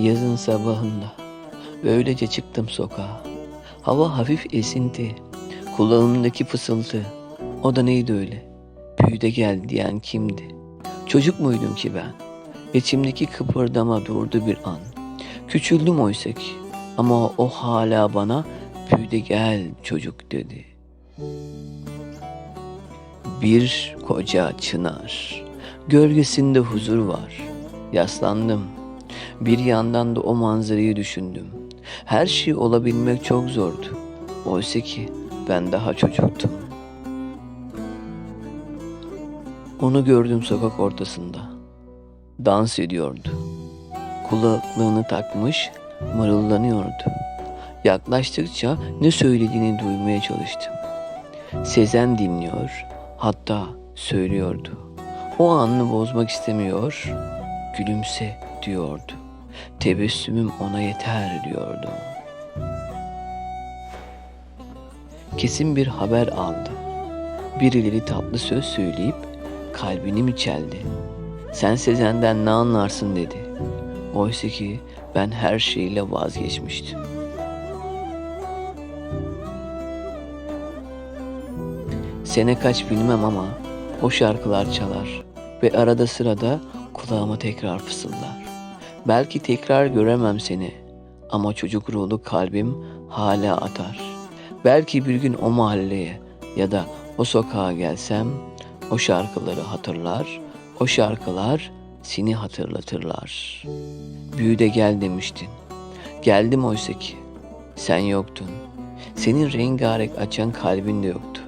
Yazın sabahında böylece çıktım sokağa. Hava hafif esinti, kulağımdaki fısıltı. O da neydi öyle? Büyüde gel diyen kimdi? Çocuk muydum ki ben? İçimdeki kıpırdama durdu bir an. Küçüldüm oysa ki. Ama o hala bana büyüde gel çocuk dedi. Bir koca çınar. Gölgesinde huzur var. Yaslandım. Bir yandan da o manzarayı düşündüm. Her şey olabilmek çok zordu. Oysa ki ben daha çocuktum. Onu gördüm sokak ortasında. Dans ediyordu. Kulaklığını takmış, mırıldanıyordu. Yaklaştıkça ne söylediğini duymaya çalıştım. Sezen dinliyor, hatta söylüyordu. O anını bozmak istemiyor, gülümse diyordu. Tebessümüm ona yeter diyordu. Kesin bir haber aldı. Birileri tatlı söz söyleyip kalbini mi çeldi? Sen Sezen'den ne anlarsın dedi. Oysa ki ben her şeyle vazgeçmiştim. Sene kaç bilmem ama o şarkılar çalar ve arada sırada kulağıma tekrar fısıldar. Belki tekrar göremem seni ama çocuk ruhlu kalbim hala atar. Belki bir gün o mahalleye ya da o sokağa gelsem o şarkıları hatırlar, o şarkılar seni hatırlatırlar. Büyü de gel demiştin. Geldim oysa ki sen yoktun. Senin rengarenk açan kalbin de yoktu.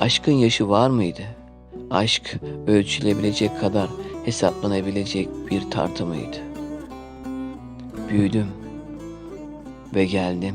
Aşkın yaşı var mıydı? Aşk ölçülebilecek kadar hesaplanabilecek bir tartı mıydı? Büyüdüm ve geldim.